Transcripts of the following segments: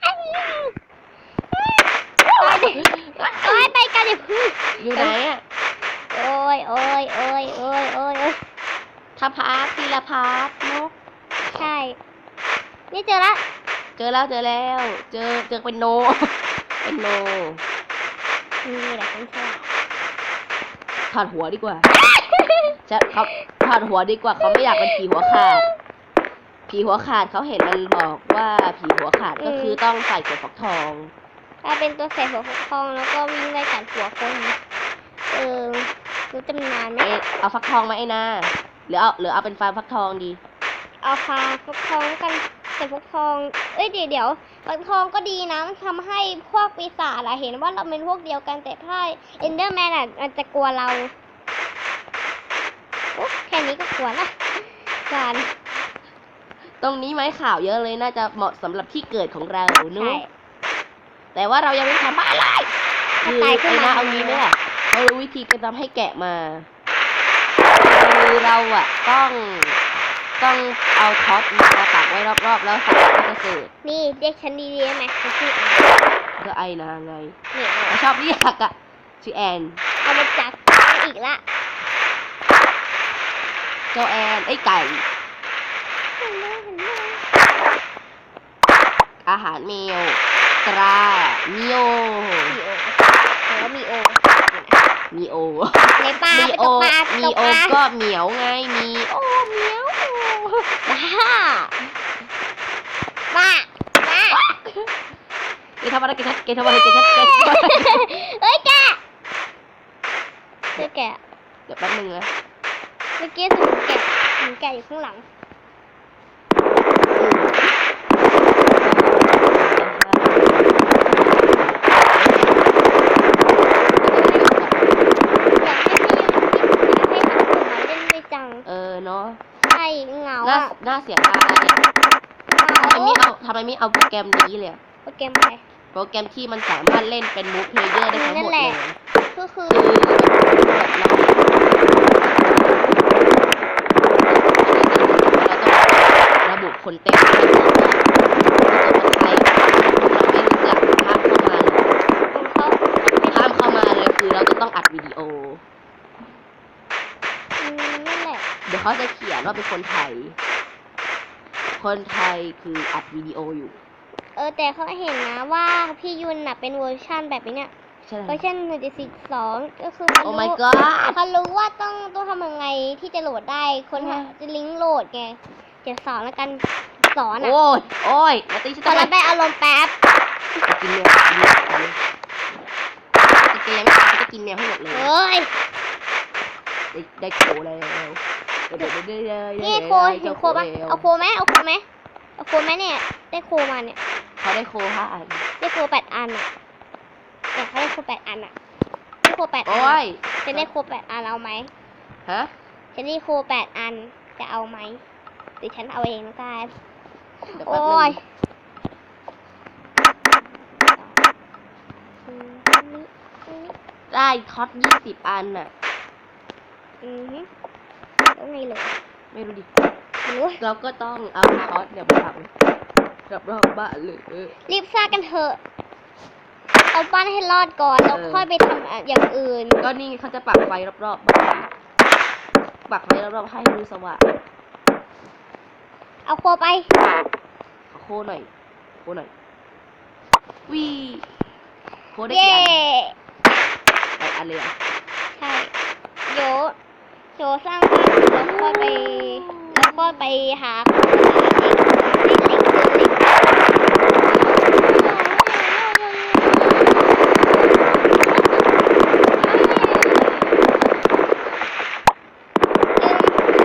ไปดิโอ้ยไปกันดิอยู่ไหนอะ โอ้ยโอ้ยโอ้ยโอ้ยโอ้ยทพพาร์ทธีรพาร์ทนกใช่ นี่เจอละเจอแล้วเจอแล้ว เจอเจอเป็นโน เป็นโน นี่แหละฉันฉลาดถอดหัวดีกว่าจะเขาถอดหัวดีกว่าเขาไม่อยากเป็นผีหัวขาด ผีหัวขาดเขาเห็นมันบอกว่าผีหัวขาดก็คือต้องใส่กระฟักทองถ้าเป็นตัวใส่หัวฟักทองแล้วก็วิ่งไล่กัดหัวคน เออรู้จำนานไหมเอ๊ะเอาฟักทองมาไอ้นาหรือเอาหรือเอาเป็นฟาร์มฟักทองดี เอาฟาฟักทองกันแต่ฟักทอง เอ้ยเดี๋ยวเดี๋ยวฟักทองก็ดีนะมันทำให้พวกปีศาจอะเห็นว่าเราเป็นพวกเดียวกันแต่ถ้าเอนเดอร์แมนอะมันจะกลัวเราโอ้แค่นี้ก็กลัวนะการ ตรงนี้ไม้ข่าวเยอะเลยน่าจะเหมาะสำหรับที่เกิดของเราเนุใช่แต่ว่าเรายังไม่ทำอะไรถ้าคือตายขึ้ไอ้นมา นาเอางี้ไหมล่ะเรารู้วิธีการทำให้แกะมาคือเราอะต้องต้องเอาท็อตมาปักไว้รอบๆ แล้วสัตว์ก็จะเกิดนี่เรียกฉันดีๆได้ไหมฉันชื่ออาก็ไอ้นาไงเนี่ยเราชอบเรียกอะชื่อแอนเอามาจากอีกละเจ้าแอนไอ้ไก่เห็นไหมเห็นไหม อาหารแมวกรามิโอมีโอเออมีโอมีโอในปลามีโอตกปลามีตกโอก็เหมียวไงมีโอเหมียวบ้าบ้าบ้าแกทำอะไรแกทัดแกทำอะไรแกทัดแกทำอะไรเฮ้ยแกเจอแกเดี๋ยวแป๊บนึงนะเมื่อกี้สมุนแกะสมุนแกอยู่ข้างหลัง อยากให้พี่ยูอยากให้สังคมมาเล่นด้วยจัง เออเนาะ ใช่เหงา น่าอะน่าเสียดายอะเหงาทำไมไม่เอาทำไมไม่เอาโปรแกรมนี้เลยอะโปรแกรมอะไรโปรแกรมที่มันสามารถเล่นเป็นมูฟเพลเยอร์ได้ทั้งหมดนั่นแหเลละยก็คือคือแบบเราเราต้องระบุคนเต้นให้ถูกต้องถ้าเกิดว่าใครเราไม่รู้จักภาพเข้ามาเลยของเขาภาพเข้ามาเลยคือเราจะต้องอัดวิดีโออืมนั่นแหละเดี๋ยวเขาจะเขียนว่าเป็นคนไทย คนไทยคืออัดวิดีโออยู่ เออ แต่เขาเห็นนะว่าพี่ยุนน่ะเป็นเวอร์ชันแบบนี้เนี่ยใช่ไหม เวอร์ชันหนึ่งจุดสี่สองก็คือเขาโอ้รู้ my god เขารู้ว่าต้องต้องทำยังไงที่จะโหลดได้คนหาจะลิงก์โหลดไงเดี๋ยวสอนแล้วกันสอนอะโอ้ย โอ้ยมาตีฉันตอนทำไมรับได้อารมณ์แป๊บจะกินแมวกินแมวกินแมวจะเกยังไม่ตายจะกินแมวให้หมดเลย เฮ้ย ได้ได้โคแล้ว นี่โคได้เห็นโคปะแล้วเอาโคไหมเอาโคไหมเอาโคไหมเนี่ย ได้โคมาเนี่ยเขาได้โคห้าอัน ได้โคแปดอันอะอยาได้โคแปดอันอะได้โคแปดอัโอ้ยจะได้โคแปดอันเอาไหมฮะฉันได้โคแปดอันจะเอาไหมหรือฉันเอาเองแล้วกันเดี๋ยวแป๊บโอ้ยได้ท็อตยี่สิบอันน่ะ อือ ฮึแล้วไงเหรอไม่รู้ดิไม่รู้เราก็ต้องเอาท็อตเนี่ยมาทำกับรอบบ้านเลยรีบสร้างกันเถอะ เอาบ้านให้รอดก่อนแล้วเออค่อยไปทำอะอย่างอื่น ก็นี่เขาจะปักไฟรอบๆบ้านปักไฟรอบๆให้ดูสว่างเอาโคไปขอโคหน่อยโคหน่อยวีโคได้เย่กี่อันแปดอันเลยเหรอะใช่โย โยสร้างบ้านแล้วค่อยไปแล้วก็ไปหาของเหล็กเหล็กเหล็ก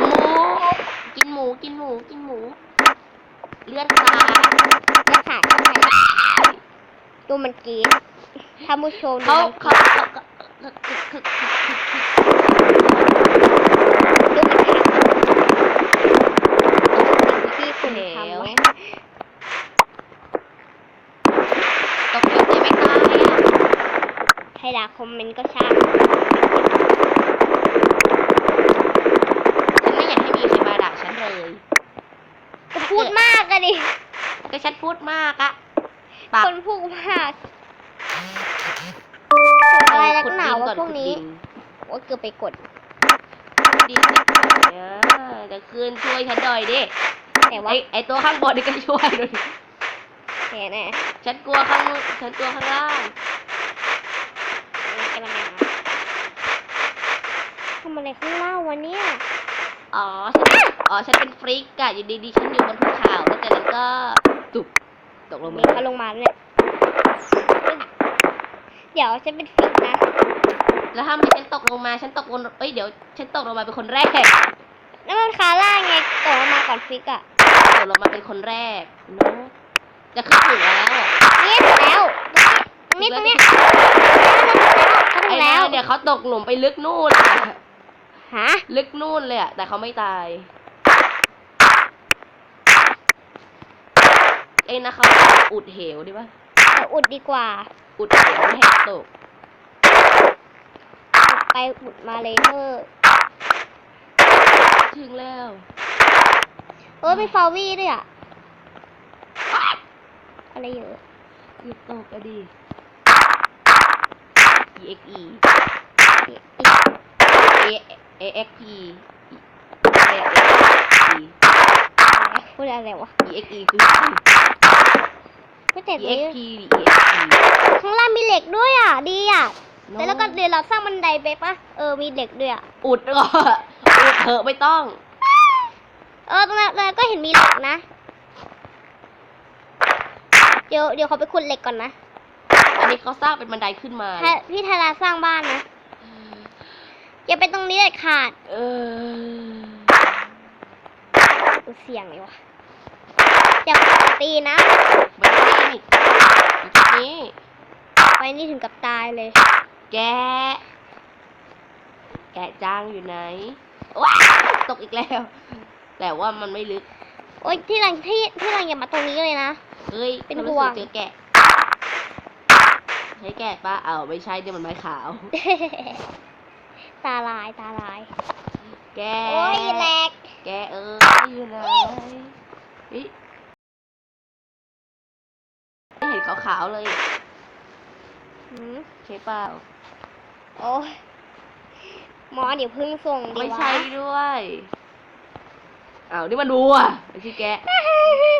หมูกินหมูกินหมูกินหมู เลื่อนขาจะขาดทำไมดูมันกรีดถ้าผู้ชมดูเขามันกเขา รีด เขาเขาคึกคึกคึกคึกคึก ดูมันทำที่คุณทำไว้ ตกเดี๋ยวไม่ตายอะ ใครด่าคอมเมนต์ก็ช่างฉันไม่อยากให้มีใครมาด่าฉันเลย ก็พูดมากอะดิ ก็ฉันพูดมากอะปากคนพูดมากอะไรนักหนาวะพวกนี้ว่าเกือบไปกดขุดดินขุดดินเนี่ยจะคืนช่วยฉันหน่อยดิแต่ว่าไอไอตัวข้างบนนี่ก็ช่วยดูดิแค่แน่ฉันกลัวข้างฉันกลัวข้างล่างกำลังมา ทำอะไรข้างล่างวะเนี่ย อ๋อฉันอ๋อ ฉันเป็นฟรีกอะอยู่ดีๆ ฉันอยู่บนภูเขาแล้วจากนั้นก็ตุบตกลงมีมาเขาลงมาเนี่ยเดี๋ยวฉันเป็นฟิกนะ แล้วถ้าไม่ฉันตกลงมา ฉันตกลงเอ้ย เดี๋ยว ฉันตกลงมาเป็นคนแรก แล้วมันคาล่างไงตกลงมาก่อนฟิกอะตกลงมาเป็นคนแรกเนาะจะขึ้นถึงแล้วนี่ถึงแล้ว ตรงนี้ตรงนี้เขาถึไอ้งแล้แล้ววเดี๋ยวเขาตกหลุมไปลึกนู่น ฮะ ลึกนู่นเลยอะแต่เขาไม่ตายเอ้ยนะเขาอุดเหวดิปะเอาอุดดีกว่า อุดเหวไม่ให้ตกอุดไปอุดมาเลยเธอถึงแล้วเออมีฟาวี่ด้วยอะอะไรเยอะอย่าตกอะดิ EXE อี ก A AXP AXE พูดอะไรวะ EXE คือ ไม่แต่ตรงนี้ EXP EXE ข้างล่างมีเหล็กด้วยอะ ดีอะ No แต่แล้วก็เดี๋ยวเราสร้างบันไดไปปะเออ มีเหล็กด้วยอะ อุดก็อุดเถอะไม่ต้อง เออ ตรงนั้นเราก็เห็นมีเหล็กนะ เดี๋ยวเดี๋ยวเขาไปขุดเหล็กก่อนนะ อันนี้เขาสร้างเป็นบันไดขึ้นมาถ้าพี่ทาราสร้างบ้านนะ อย่าไปตรงนี้เด็ดขาด เออดูเสียงเลยวะอย่าตีนะไม่ได้นี่ตรงนี้ไปนี่ถึงกับตายเลย แกะแกะจางอยู่ไหน ว้าตกอีกแล้ว แต่ว่ามันไม่ลึก โอ๊ยที่หลังที่ที่หลังอย่ามาตรงนี้เลยนะ เฮ้ยเป็นรู้ห่วสึงกเจอแกะใช่แกะปะเอาไม่ใช่เนี่ยมันไม้ขาว ตาลายตาลาย แกะโอ้ยแหลก แกะเอออยู่ไหนเฮ้ยไม่เห็นขาวๆเลยหืมใช่เปล่า โอ้ยหมอเดี๋ยวพึ่งส่งดีไม่วะใช่ด้วยอ้าวนี่มันดูอะไม่ใช่แกะ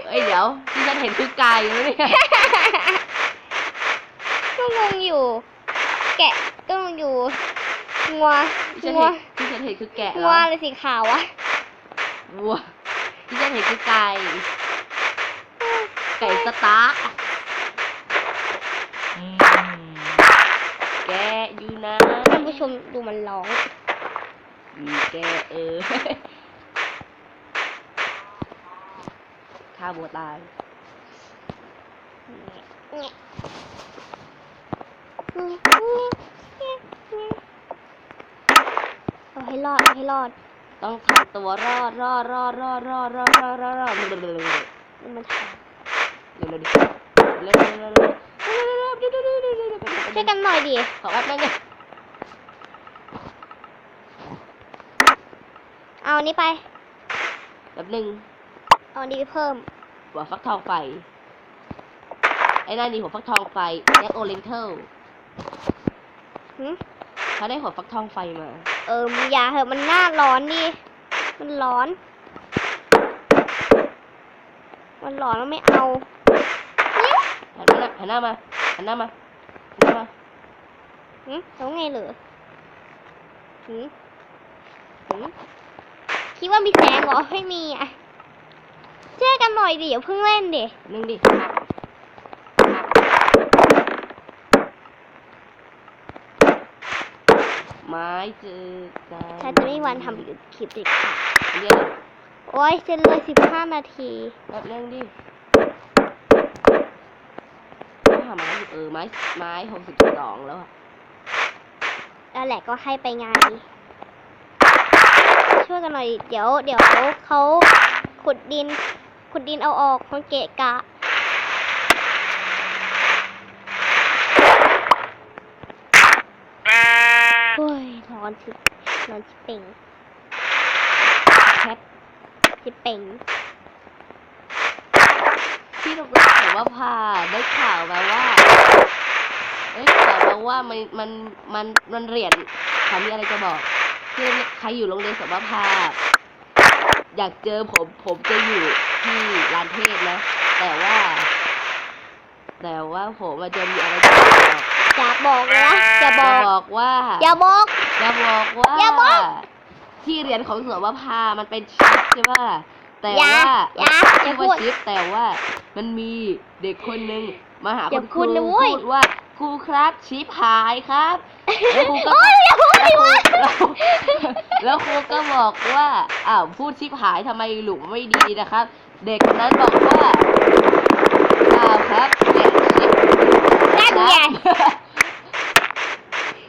เอ้ยเดี๋ยวที่ฉันเห็นคือไก่แล้วเนี่ยก็งงอยู่ แกะก็งงอยู่ งัวที่ฉันงัวเห็นที่ฉันเห็นคือแกะเหรงัวออะไรสีขาววะวัวที่ฉันเห็นคือไก่ ไก่สตาร์กแกะอยู่นะท่านผู้ชมดูมันร้องมีแกะเออ ฆ่าบัวตายเอา ให้รอดให้รอด ต้องทำตัวรอดรอดรอดรอดรอดรอดรอดรอดรอดร็วเร็วเร็วเร็วนี่มันทเร็วเร็วดิเร็วเร็วเร็วเร็วเร็วเร็วเร็วเร็วเร็วเร็วำช่วยกันหน่อยดิขอแป๊บนึงดิเอาอันนี้ไปแป๊บนึงเอาอันนี้ไปเพิ่มหัวฟักทองไฟไอ้นั่นนี่หัวฟักทองไฟแจ็คโอเลนเทลเขาได้หัวฟักทองไฟมา เออมึงอย่าเหอะมันหน้าร้อนดิ มันร้อน มันร้อนแล้วไม่เอาเนี่ยหันหน้าหันหน้ามาหันหน้ามาหันหน้ามาหึแล้วไงเหรอหึหึคิดว่ามีแสงเหรอไม่มีอะช่วยกันหน่อยดิอย่าเพิ่งเล่นดิแป๊บนึงดิ ไม้เจอกันฉันจะไม่มีวันทำคลิปเด็กขาดเรียกอะไรโอ้ยเสร็จเลยสิบห้านาทีแป๊บนึงดิต้องหาไม้อยู่เออไม้ไม้หกสิบสองแล้วอะแล้วแหละก็ให้ไปงานช่วยกันหน่อยเดี๋ยว เดี๋ยวเขาขุดดิน ขุดดินเอาออกมันเกะกะ โอ้ยร้อนชิร้อนชิเป่งแคทชิเป่งที่โรงเรียนแต่ว่าพาได้ข่าวมาว่าได้ข่าวมาว่ามันมันมันมันเรียนเขามีอะไรจะบอกคือใครอยู่โรงเรียนสมภาพ อยากเจอผมผมจะอยู่ที่ลานเทศนะ แต่ว่า แต่ว่าผมอาจจะมีอะไรจะบอก อย่าบอกนะอย่าบจะอกบอกว่าอย่าบอก จะบอกว่าอย่าบอกที่เรียนของสวภามันเป็นชิปใช่ไหมล่ะแต่อย่าว่าอย่าอย่าชื่อพูว่าดชิปแต่ว่ามันมีเด็กคนหนึ่งมาหาอคุย่าณคพูรูดนะเว้ย พูดว่าครูครับชิปหายครับแล้วครูก็ โอ๊ยอย่าพูดดิวะแล้วแล้วครูก็บอกว่า อ้าว พูดชิปหายทำไมหลุมไม่ดีนะครับ เด็กคนนั้นบอกว่าเปล่าครับเด็กชิป นั่นไง ครับ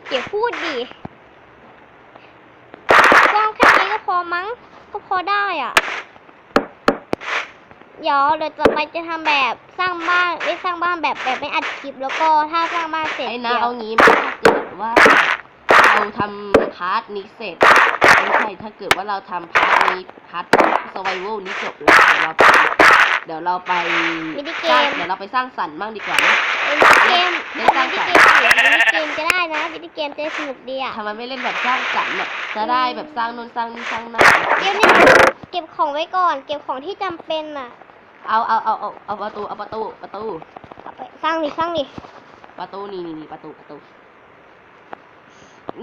อย่าพูดดิกล้องแค่นี้ก็พอมั้ง ก็พ อได้อะ เดี๋ยวเดี๋ยวต่อไปจะทำแบบสร้างบ้านไม่สร้างบ้านแบบแบบไม่อัดคลิปแล้วก็ถ้าสร้างบ้านเสร็จไอ้เดี๋นะยวเอางี้ไหมถ้าเกิดว่าเราทำพาร์ทนี้เสร็จไม่ใช่ถ้าเกิดว่าเราทำพาร์ทนี้พาร์ทสไวเวลนี้จบแล้วเดี๋ยวเราไปเดี๋ยวเราไปมินิเกสร้างม เดี๋ยวเราไปสร้างสรรค์บ้างดีกว่านะมินิ เกมเล่มินสร้างนิสรรค์เกมมินิเกมก็ได้นะมินิเกมจะสนุกดีอะทำไมไม่เล่นแบบสร้างสรรค์อะจะได้แบบสร้างนู่นสร้างนี่สร้างนั่นเดี๋ยวนี้เก็บของไว้ก่อน เก็บของที่จำเป็นอะเอาเอาเอาเอาเอาประตูเอาประตูประตู เอาไปสร้างดิสร้างดิประตูนี่นี่นี่ประตูประตู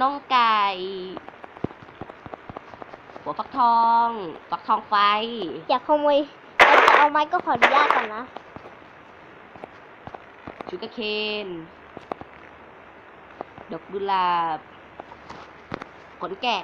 น้องไก่หัวฟักทอง ฟักทองไฟ อยากขโมยเราจะเอาไม้ก็ขออนุญาตก่อนนะ ชูกาเคนดอกกุหลาบขนแกะ